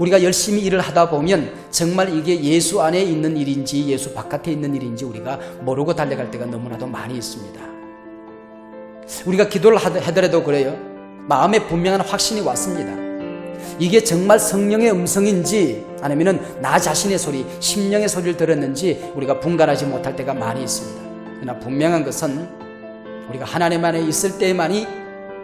우리가 열심히 일을 하다 보면 정말 이게 예수 안에 있는 일인지 예수 바깥에 있는 일인지 우리가 모르고 달려갈 때가 너무나도 많이 있습니다. 우리가 기도를 하더라도 그래요. 마음에 분명한 확신이 왔습니다. 이게 정말 성령의 음성인지 아니면 나 자신의 소리, 심령의 소리를 들었는지 우리가 분간하지 못할 때가 많이 있습니다. 그러나 분명한 것은 우리가 하나님 안에 있을 때만이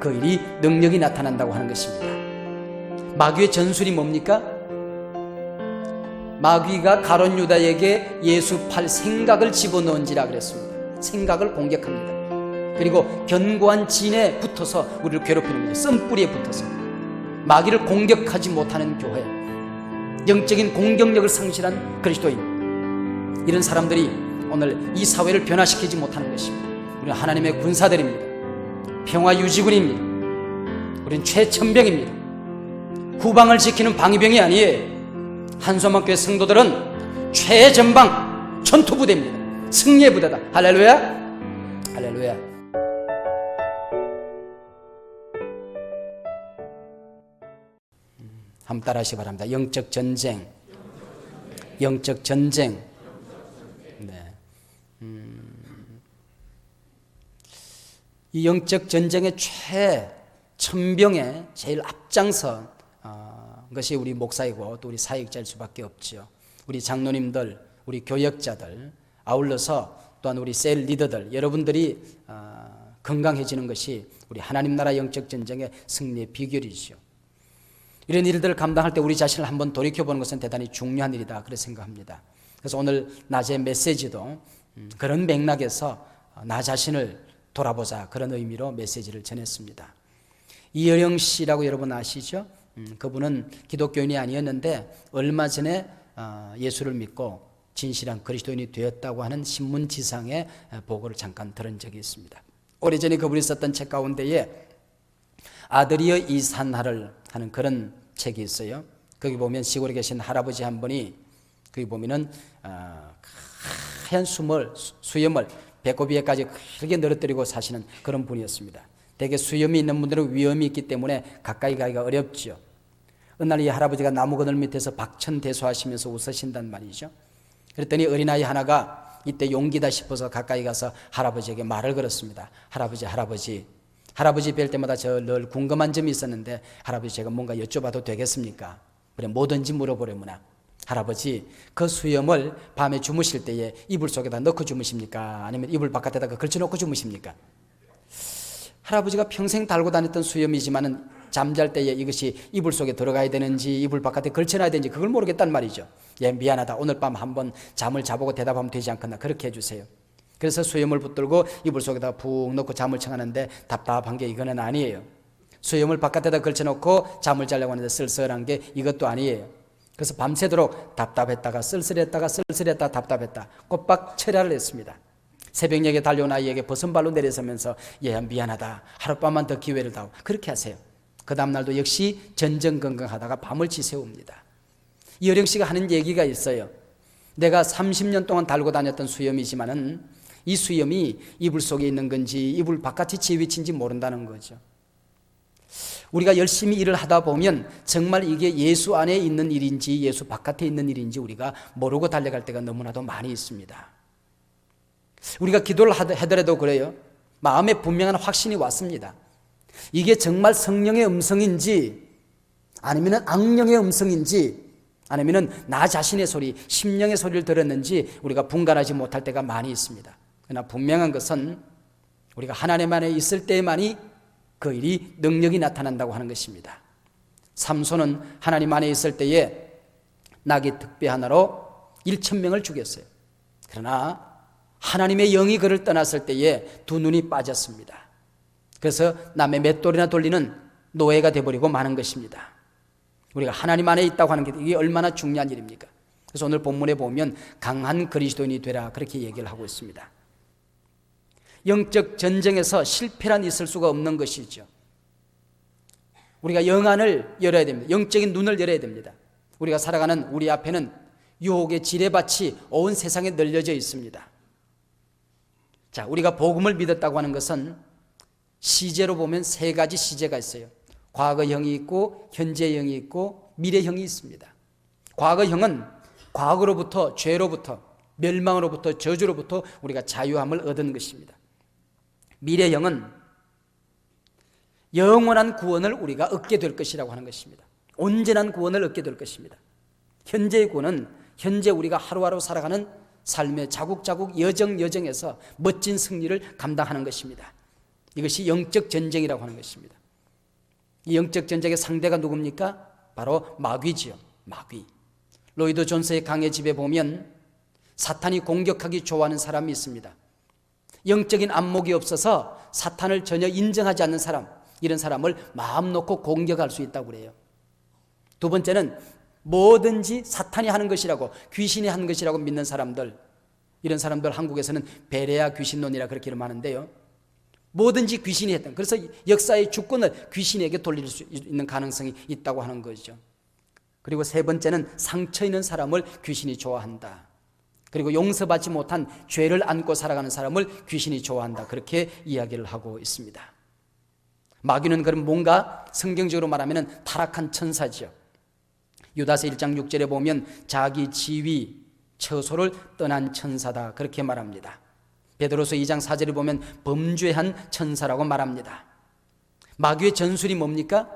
그 일이 능력이 나타난다고 하는 것입니다. 마귀의 전술이 뭡니까? 마귀가 가론 유다에게 예수 팔 생각을 집어넣은지라 그랬습니다. 생각을 공격합니다. 그리고 견고한 진에 붙어서 우리를 괴롭히는 거죠. 썸뿌리에 붙어서. 마귀를 공격하지 못하는 교회. 영적인 공격력을 상실한 그리스도인. 이런 사람들이 오늘 이 사회를 변화시키지 못하는 것입니다. 우리는 하나님의 군사들입니다. 평화 유지군입니다. 우리는 최천병입니다. 후방을 지키는 방위병이 아니에요. 한소만교회 성도들은 최전방 전투부대입니다. 승리의 부대다. 할렐루야. 할렐루야. 한번 따라하시기 바랍니다. 영적 전쟁. 영적 전쟁. 네. 음. 이 영적 전쟁의 최 천병에 제일 앞장선 어, 것이 우리 목사이고 또 우리 사역자일 수밖에 없죠. 우리 장로님들, 우리 교역자들, 아울러서 또한 우리 셀 리더들, 여러분들이 어, 건강해지는 것이 우리 하나님 나라 영적 전쟁의 승리의 비결이죠. 이런 일들을 감당할 때 우리 자신을 한번 돌이켜 보는 것은 대단히 중요한 일이다. 그렇게 생각합니다. 그래서 오늘 낮의 메시지도 음, 그런 맥락에서 나 자신을 돌아보자. 그런 의미로 메시지를 전했습니다. 이여령 씨라고 여러분 아시죠? 음, 그분은 기독교인이 아니었는데 얼마 전에 어, 예수를 믿고 진실한 그리스도인이 되었다고 하는 신문지상의 보고를 잠깐 들은 적이 있습니다. 오래전에 그분이 썼던 책 가운데에 아들이여 이산하를 하는 그런 책이 있어요. 거기 보면 시골에 계신 할아버지 한 분이 거기 보면은 어, 하얀 수물 수염을 배꼽 위에까지 크게 늘어뜨리고 사시는 그런 분이었습니다. 대개 수염이 있는 분들은 위험이 있기 때문에 가까이 가기가 어렵죠. 어느 날이 할아버지가 나무 그늘 밑에서 박천대소하시면서 웃으신단 말이죠. 그랬더니 어린아이 하나가 이때 용기다 싶어서 가까이 가서 할아버지에게 말을 걸었습니다. 할아버지, 할아버지. 할아버지 뵐 때마다 저 늘 궁금한 점이 있었는데 할아버지 제가 뭔가 여쭤봐도 되겠습니까? 그래 뭐든지 물어보려무나. 할아버지 그 수염을 밤에 주무실 때에 이불 속에다 넣고 주무십니까? 아니면 이불 바깥에다가 걸쳐놓고 주무십니까? 할아버지가 평생 달고 다녔던 수염이지만은 잠잘 때에 이것이 이불 속에 들어가야 되는지 이불 바깥에 걸쳐놔야 되는지 그걸 모르겠단 말이죠. 예, 미안하다. 오늘 밤 한번 잠을 자보고 대답하면 되지 않겠나. 그렇게 해주세요. 그래서 수염을 붙들고 이불 속에다 푹 넣고 잠을 청하는데 답답한 게 이거는 아니에요. 수염을 바깥에다 걸쳐놓고 잠을 자려고 하는데 쓸쓸한 게 이것도 아니에요. 그래서 밤새도록 답답했다가 쓸쓸했다가 쓸쓸했다가 답답했다. 꼬박 철야를 했습니다. 새벽녘에 달려온 아이에게 벗은 발로 내려서면서 얘 미안하다. 하룻밤만 더 기회를 다오. 그렇게 하세요. 그 다음날도 역시 전전긍긍하다가 밤을 지새웁니다. 이어령 씨가 하는 얘기가 있어요. 내가 30년 동안 달고 다녔던 수염이지만은 이 수염이 이불 속에 있는 건지 이불 바깥이 제 위치인지 모른다는 거죠. 우리가 열심히 일을 하다 보면 정말 이게 예수 안에 있는 일인지 예수 바깥에 있는 일인지 우리가 모르고 달려갈 때가 너무나도 많이 있습니다. 우리가 기도를 하더라도 그래요. 마음에 분명한 확신이 왔습니다. 이게 정말 성령의 음성인지 아니면 악령의 음성인지 아니면 나 자신의 소리, 심령의 소리를 들었는지 우리가 분간하지 못할 때가 많이 있습니다. 그러나 분명한 것은 우리가 하나님 안에 있을 때만이 그 일이 능력이 나타난다고 하는 것입니다. 삼손은 하나님 안에 있을 때에 낙이 득배 하나로 1천 명을 죽였어요. 그러나 하나님의 영이 그를 떠났을 때에 두 눈이 빠졌습니다. 그래서 남의 맷돌이나 돌리는 노예가 되어버리고 마는 것입니다. 우리가 하나님 안에 있다고 하는 게 이게 얼마나 중요한 일입니까? 그래서 오늘 본문에 보면 강한 그리스도인이 되라 그렇게 얘기를 하고 있습니다. 영적 전쟁에서 실패란 있을 수가 없는 것이죠. 우리가 영안을 열어야 됩니다. 영적인 눈을 열어야 됩니다. 우리가 살아가는 우리 앞에는 유혹의 지뢰밭이 온 세상에 널려져 있습니다. 자, 우리가 복음을 믿었다고 하는 것은 시제로 보면 세 가지 시제가 있어요. 과거형이 있고 현재형이 있고 미래형이 있습니다. 과거형은 과거로부터 죄로부터 멸망으로부터 저주로부터 우리가 자유함을 얻은 것입니다. 미래형은 영원한 구원을 우리가 얻게 될 것이라고 하는 것입니다. 온전한 구원을 얻게 될 것입니다. 현재의 구원은 현재 우리가 하루하루 살아가는 삶의 자국자국 여정 여정에서 멋진 승리를 감당하는 것입니다. 이것이 영적 전쟁이라고 하는 것입니다. 이 영적 전쟁의 상대가 누굽니까? 바로 마귀지요. 마귀. 로이드 존스의 강의 집에 보면 사탄이 공격하기 좋아하는 사람이 있습니다. 영적인 안목이 없어서 사탄을 전혀 인정하지 않는 사람, 이런 사람을 마음 놓고 공격할 수 있다고 그래요. 두 번째는 뭐든지 사탄이 하는 것이라고 귀신이 하는 것이라고 믿는 사람들 이런 사람들 한국에서는 베레아 귀신론이라 그렇게 이름하는데요. 뭐든지 귀신이 했던 그래서 역사의 주권을 귀신에게 돌릴 수 있는 가능성이 있다고 하는 거죠. 그리고 세 번째는 상처 있는 사람을 귀신이 좋아한다. 그리고 용서받지 못한 죄를 안고 살아가는 사람을 귀신이 좋아한다. 그렇게 이야기를 하고 있습니다. 마귀는 그럼 뭔가 성경적으로 말하면 타락한 천사지요. 유다서 1장 6절에 보면 자기 지위, 처소를 떠난 천사다. 그렇게 말합니다. 베드로서 2장 4절에 보면 범죄한 천사라고 말합니다. 마귀의 전술이 뭡니까?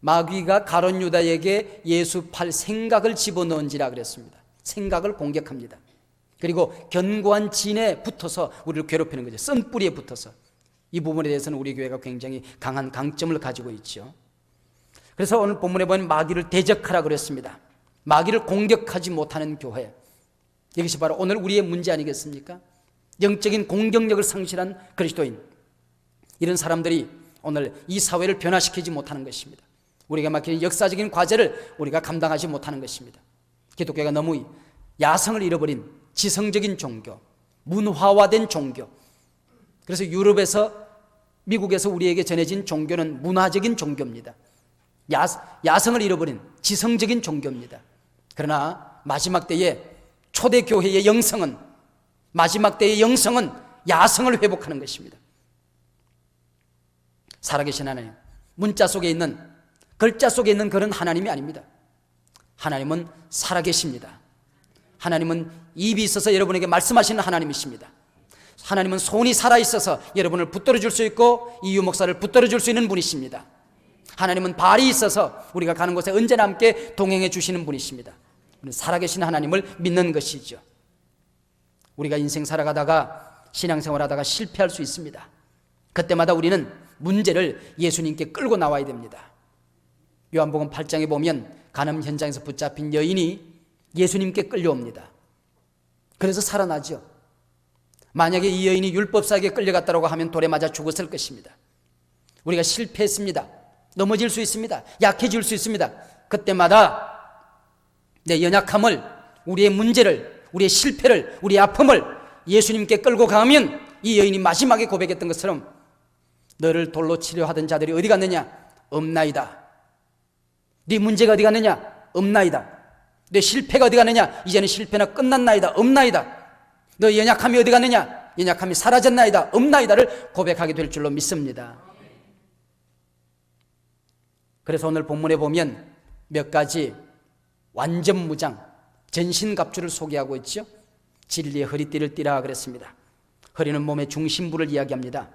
마귀가 가론 유다에게 예수 팔 생각을 집어넣은지라 그랬습니다. 생각을 공격합니다. 그리고 견고한 진에 붙어서 우리를 괴롭히는 거죠. 쓴 뿌리에 붙어서. 이 부분에 대해서는 우리 교회가 굉장히 강한 강점을 가지고 있죠. 그래서 오늘 본문에 보면 마귀를 대적하라 그랬습니다. 마귀를 공격하지 못하는 교회. 이것이 바로 오늘 우리의 문제 아니겠습니까? 영적인 공격력을 상실한 그리스도인. 이런 사람들이 오늘 이 사회를 변화시키지 못하는 것입니다. 우리가 맡기는 역사적인 과제를 우리가 감당하지 못하는 것입니다. 기독교가 너무 야성을 잃어버린 지성적인 종교, 문화화된 종교. 그래서 유럽에서 미국에서 우리에게 전해진 종교는 문화적인 종교입니다. 야, 야성을 잃어버린 지성적인 종교입니다. 그러나 마지막 때에 초대교회의 영성은 마지막 때의 영성은 야성을 회복하는 것입니다. 살아계신 하나님, 문자 속에 있는 글자 속에 있는 그런 하나님이 아닙니다. 하나님은 살아계십니다. 하나님은 입이 있어서 여러분에게 말씀하시는 하나님이십니다. 하나님은 손이 살아있어서 여러분을 붙들어 줄 수 있고 이유 목사를 붙들어 줄 수 있는 분이십니다. 하나님은 발이 있어서 우리가 가는 곳에 언제나 함께 동행해 주시는 분이십니다. 살아계신 하나님을 믿는 것이죠. 우리가 인생 살아가다가 신앙생활 하다가 실패할 수 있습니다. 그때마다 우리는 문제를 예수님께 끌고 나와야 됩니다. 요한복음 8장에 보면 간음 현장에서 붙잡힌 여인이 예수님께 끌려옵니다. 그래서 살아나죠. 만약에 이 여인이 율법사에게 끌려갔다고 하면 돌에 맞아 죽었을 것입니다. 우리가 실패했습니다. 넘어질 수 있습니다. 약해질 수 있습니다. 그때마다 내 연약함을, 우리의 문제를, 우리의 실패를, 우리의 아픔을 예수님께 끌고 가면 이 여인이 마지막에 고백했던 것처럼 너를 돌로 치료하던 자들이 어디 갔느냐? 없나이다. 네 문제가 어디 갔느냐? 없나이다. 내 실패가 어디 갔느냐? 이제는 실패나 끝났나이다. 없나이다. 너 연약함이 어디 갔느냐? 연약함이 사라졌나이다. 없나이다를 고백하게 될 줄로 믿습니다. 그래서 오늘 본문에 보면 몇 가지 완전 무장, 전신갑주를 소개하고 있죠. 진리의 허리띠를 띠라 그랬습니다. 허리는 몸의 중심부를 이야기합니다.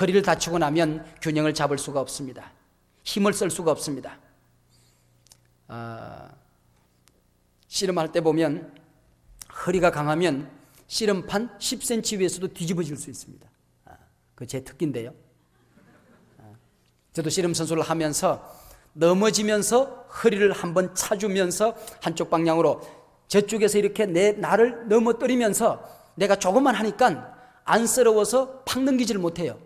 허리를 다치고 나면 균형을 잡을 수가 없습니다. 힘을 쓸 수가 없습니다. 아, 씨름할 때 보면 허리가 강하면 씨름판 10cm 위에서도 뒤집어질 수 있습니다. 아, 그제 특기인데요. 아, 저도 씨름 선수를 하면서 넘어지면서 허리를 한번 차주면서 한쪽 방향으로 저쪽에서 이렇게 내 나를 넘어뜨리면서 내가 조금만 하니까 안쓰러워서 팍 넘기지를 못해요.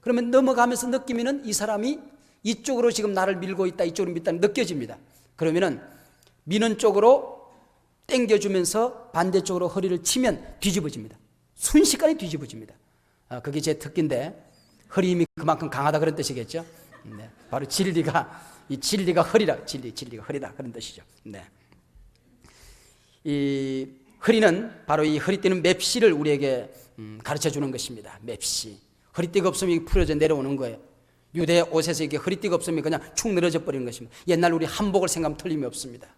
그러면 넘어가면서 느끼면은 이 사람이 이쪽으로 지금 나를 밀고 있다, 이쪽으로 밀다 느껴집니다. 그러면은 미는 쪽으로 당겨주면서 반대쪽으로 허리를 치면 뒤집어집니다. 순식간에 뒤집어집니다. 아, 그게 제 특기인데 허리 힘이 그만큼 강하다 그런 뜻이겠죠. 네, 바로 진리가 이 진리가 허리라 진리 진리가 허리다 그런 뜻이죠. 네. 이 허리는 바로 이 허리띠는 맵시를 우리에게 음, 가르쳐 주는 것입니다. 맵시. 허리띠가 없으면 풀어져 내려오는 거예요. 유대 옷에서 이게 허리띠가 없으면 그냥 축 늘어져 버리는 것입니다. 옛날 우리 한복을 생각하면 틀림이 없습니다.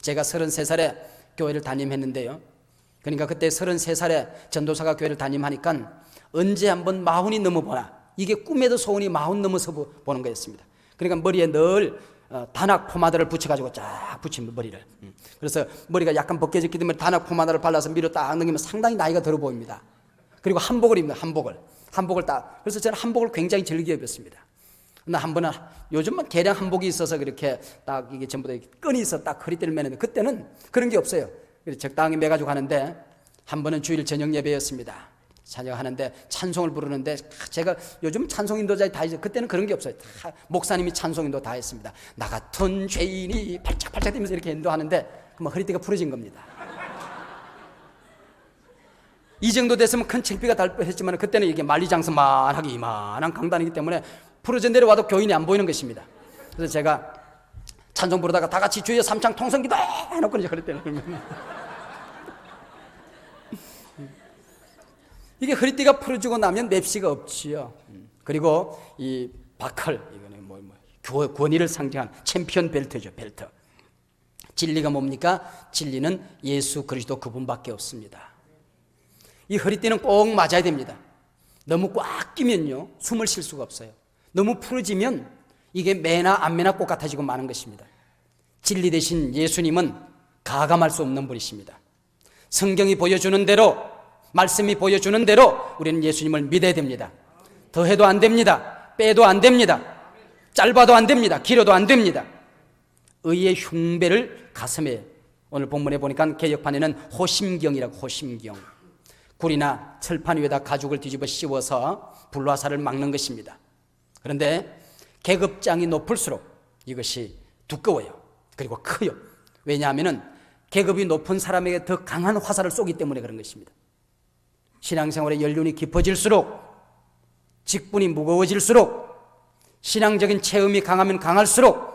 제가 33살에 교회를 담임했는데요. 그러니까 그때 33살에 전도사가 교회를 담임하니까 언제 한번 마흔이 넘어보나 이게 꿈에도 소원이 마흔 넘어서 보- 보는 거였습니다. 그러니까 머리에 늘 어, 단악 포마드를 붙여가지고 쫙 붙인 머리를. 음. 그래서 머리가 약간 벗겨졌기 때문에 단악 포마드를 발라서 위로 딱 넘기면 상당히 나이가 들어 보입니다. 그리고 한복을 입니다. 한복을. 한복을 딱. 그래서 저는 한복을 굉장히 즐겨 입었습니다. 나한 번은 요즘은 개량 한복이 있어서 그렇게 딱 이게 전부 다 끈이 있어 딱 허리띠를 매는데 그때는 그런 게 없어요. 그래서 적당히 매가지고 하는데 한 번은 주일 저녁 예배였습니다. 찬양하는데 찬송을 부르는데 제가 요즘 찬송 인도자에 다 있어요. 그때는 그런 게 없어요. 다 목사님이 찬송 인도 다 했습니다. 나 같은 죄인이 발짝발짝 뛰면서 이렇게 인도하는데 그만 허리띠가 부러진 겁니다. 이 정도 됐으면 큰 창피가 달 뻔했지만 그때는 이게 만리장성만하게 이만한 강단이기 때문에 부러져 내려와도 교인이 안 보이는 것입니다. 그래서 제가 찬송 부르다가 다 같이 주여 삼창 통성기도 해놓고 이제 그랬대요. 이게 허리띠가 풀어지고 나면 맵시가 없지요. 음. 그리고 이 바컬 이거는 뭐, 뭐 교- 권위를 상징한 챔피언 벨트죠, 벨트. 진리가 뭡니까? 진리는 예수 그리스도 그분밖에 없습니다. 이 허리띠는 꼭 맞아야 됩니다. 너무 꽉 끼면요, 숨을 쉴 수가 없어요. 너무 풀어지면 이게 매나 안 매나 똑같아지고 마는 것입니다. 진리 대신 예수님은 가감할 수 없는 분이십니다. 성경이 보여주는 대로, 말씀이 보여주는 대로 우리는 예수님을 믿어야 됩니다. 더해도 안 됩니다. 빼도 안 됩니다. 짧아도 안 됩니다. 길어도 안 됩니다. 의의 흉배를 가슴에 오늘 본문에 보니까 개혁판에는 호심경이라고 호심경. 굴이나 철판 위에다 가죽을 뒤집어 씌워서 불화살을 막는 것입니다. 그런데 계급장이 높을수록 이것이 두꺼워요. 그리고 커요. 왜냐하면 계급이 높은 사람에게 더 강한 화살을 쏘기 때문에 그런 것입니다. 신앙생활의 연륜이 깊어질수록 직분이 무거워질수록 신앙적인 체험이 강하면 강할수록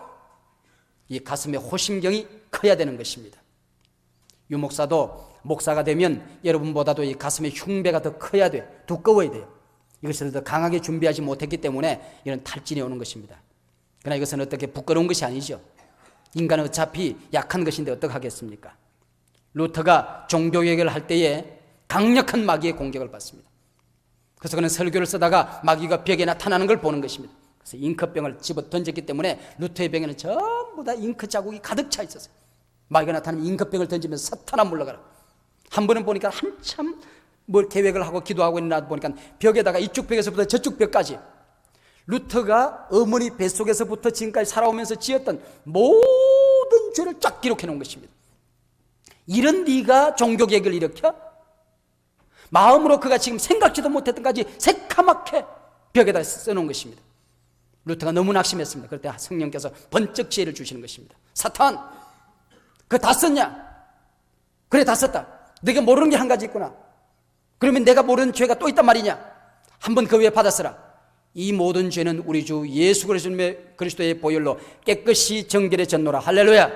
이 가슴의 호심경이 커야 되는 것입니다. 유목사도 목사가 되면 여러분보다도 이 가슴의 흉배가 더 커야 돼. 두꺼워야 돼요. 이것을 더 강하게 준비하지 못했기 때문에 이런 탈진이 오는 것입니다. 그러나 이것은 어떻게 부끄러운 것이 아니죠. 인간은 어차피 약한 것인데 어떡하겠습니까? 루터가 종교개혁을 할 때에 강력한 마귀의 공격을 받습니다. 그래서 그는 설교를 쓰다가 마귀가 벽에 나타나는 걸 보는 것입니다. 그래서 잉크병을 집어 던졌기 때문에 루터의 병에는 전부 다 잉크 자국이 가득 차 있었어요. 마귀가 나타나면 잉크병을 던지면서 사탄아 물러가라. 한 번은 보니까 한참 뭘 계획을 하고 기도하고 있나 보니까 벽에다가 이쪽 벽에서부터 저쪽 벽까지 루터가 어머니 뱃속에서부터 지금까지 살아오면서 지었던 모든 죄를 쫙 기록해 놓은 것입니다. 이런 네가 종교개혁을 일으켜 마음으로 그가 지금 생각지도 못했던 까지 새카맣게 벽에다 써놓은 것입니다. 루터가 너무 낙심했습니다. 그럴 때 성령께서 번쩍 지혜를 주시는 것입니다. 사탄, 그거 다 썼냐? 그래, 다 썼다. 네가 모르는 게 한 가지 있구나. 그러면 내가 모르는 죄가 또 있단 말이냐? 한번 그 위에 받았으라. 이 모든 죄는 우리 주 예수 그리스도의, 보혈로 깨끗이 정결해 졌노라. 할렐루야.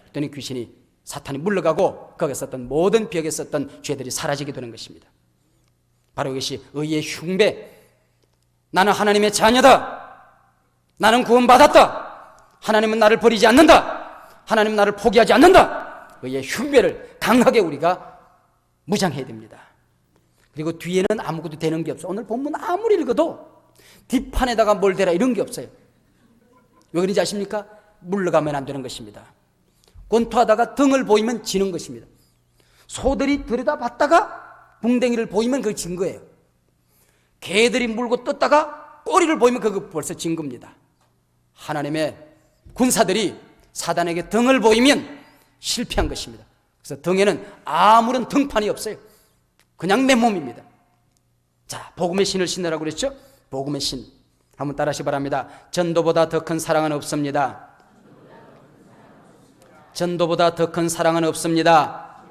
그랬더니 귀신이 사탄이 물러가고 거기에 썼던 모든 벽에 썼던 죄들이 사라지게 되는 것입니다. 바로 이것이 의의 흉배. 나는 하나님의 자녀다. 나는 구원받았다. 하나님은 나를 버리지 않는다. 하나님은 나를 포기하지 않는다. 의의 흉배를 강하게 우리가 무장해야 됩니다. 그리고 뒤에는 아무것도 되는 게 없어. 오늘 본문 아무리 읽어도 뒷판에다가 뭘 대라 이런 게 없어요. 왜 그런지 아십니까? 물러가면 안 되는 것입니다. 권투하다가 등을 보이면 지는 것입니다. 소들이 들여다봤다가 붕댕이를 보이면 그거 진 거예요. 개들이 물고 떴다가 꼬리를 보이면 그거 벌써 진 겁니다. 하나님의 군사들이 사단에게 등을 보이면 실패한 것입니다. 그래서 등에는 아무런 등판이 없어요. 그냥 맨몸입니다. 자, 복음의 신을 신으라고 그랬죠? 복음의 신. 한번 따라하시 기 바랍니다. 전도보다 더 큰 사랑은 없습니다. 전도보다 더 큰 사랑은 없습니다.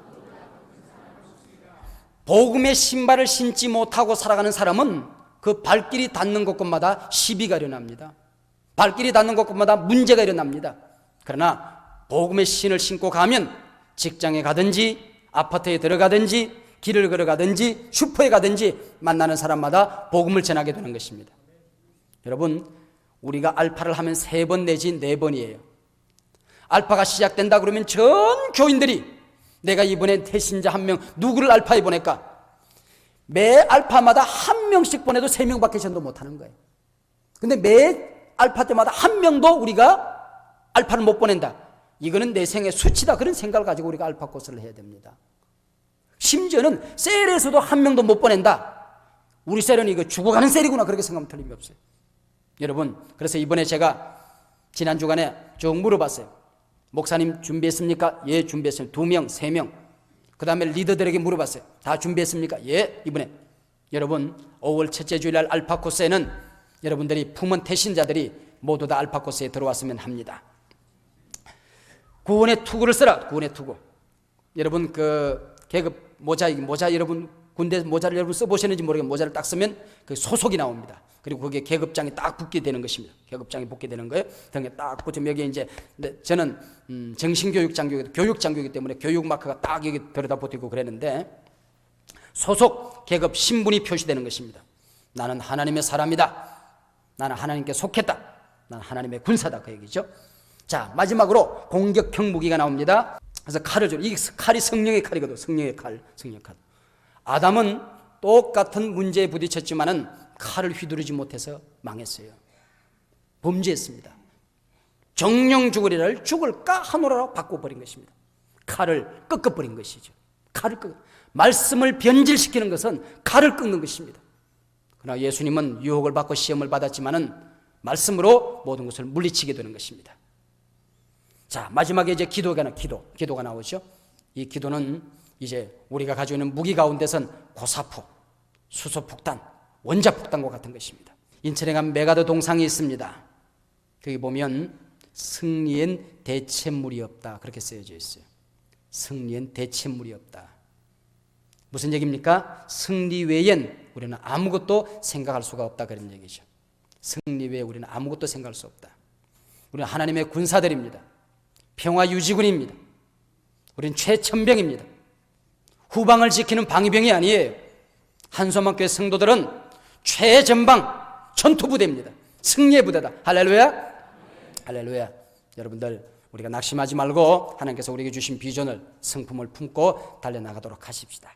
복음의 신발을 신지 못하고 살아가는 사람은 그 발길이 닿는 곳곳마다 시비가 일어납니다. 발길이 닿는 곳곳마다 문제가 일어납니다. 그러나 복음의 신을 신고 가면 직장에 가든지 아파트에 들어가든지 길을 걸어가든지 슈퍼에 가든지 만나는 사람마다 복음을 전하게 되는 것입니다. 여러분, 우리가 알파를 하면 세 번 내지 네 번이에요. 알파가 시작된다 그러면 전 교인들이 내가 이번엔 태신자 한 명 누구를 알파에 보낼까? 매 알파마다 한 명씩 보내도 세 명밖에 전도 못 하는 거예요. 근데 매 알파 때마다 한 명도 우리가 알파를 못 보낸다. 이거는 내 생의 수치다. 그런 생각을 가지고 우리가 알파 코스를 해야 됩니다. 심지어는 셀에서도 한 명도 못 보낸다. 우리 셀은 이거 죽어가는 셀이구나. 그렇게 생각하면 틀림이 없어요. 여러분, 그래서 이번에 제가 지난 주간에 쭉 물어봤어요. 목사님 준비했습니까? 예, 준비했습니다. 두 명, 세 명. 그 다음에 리더들에게 물어봤어요. 다 준비했습니까? 예, 이번에. 여러분, 5월 첫째 주일날 알파 코스에는 여러분들이 품은 태신자들이 모두 다 알파 코스에 들어왔으면 합니다. 구원의 투구를 써라. 구원의 투구. 여러분 그 계급 모자 모자 여러분 군대 모자를 여러분 써보셨는지 모르겠는데 모자를 딱 쓰면 그 소속이 나옵니다. 그리고 거기에 계급장이 딱 붙게 되는 것입니다. 계급장이 붙게 되는 거예요. 등에 딱 붙으면 여기 이제 네, 저는 음, 정신교육장교육 교육장교이기 때문에 교육 마크가 딱 여기 들여다 붙이고 그랬는데 소속 계급 신분이 표시되는 것입니다. 나는 하나님의 사람이다. 나는 하나님께 속했다. 나는 하나님의 군사다. 그 얘기죠. 자, 마지막으로 공격형 무기가 나옵니다. 그래서 칼을 줘. 이 칼이 성령의 칼이거든. 성령의 칼. 성령의 칼. 아담은 똑같은 문제에 부딪혔지만은 칼을 휘두르지 못해서 망했어요. 범죄했습니다. 정령 죽으리를 죽을까 하노라로 바꿔버린 것입니다. 칼을 꺾어버린 것이죠. 칼을 꺾 말씀을 변질시키는 것은 칼을 꺾는 것입니다. 그러나 예수님은 유혹을 받고 시험을 받았지만은 말씀으로 모든 것을 물리치게 되는 것입니다. 자, 마지막에 이제 기도가 나 기도. 기도가 나오죠. 이 기도는 이제 우리가 가지고 있는 무기 가운데선 고사포, 수소폭탄, 원자폭탄과 같은 것입니다. 인천에 가면 메가드 동상이 있습니다. 거기 보면 승리엔 대체물이 없다. 그렇게 쓰여져 있어요. 승리엔 대체물이 없다. 무슨 얘기입니까? 승리 외엔 우리는 아무것도 생각할 수가 없다. 그런 얘기죠. 승리 외에 우리는 아무것도 생각할 수 없다. 우리는 하나님의 군사들입니다. 평화 유지군입니다. 우리는 최천병입니다. 후방을 지키는 방위병이 아니에요. 한소만교회 성도들은 최전방 전투부대입니다. 승리의 부대다. 할렐루야. 할렐루야. 여러분들 우리가 낙심하지 말고 하나님께서 우리에게 주신 비전을 성품을 품고 달려나가도록 하십시다.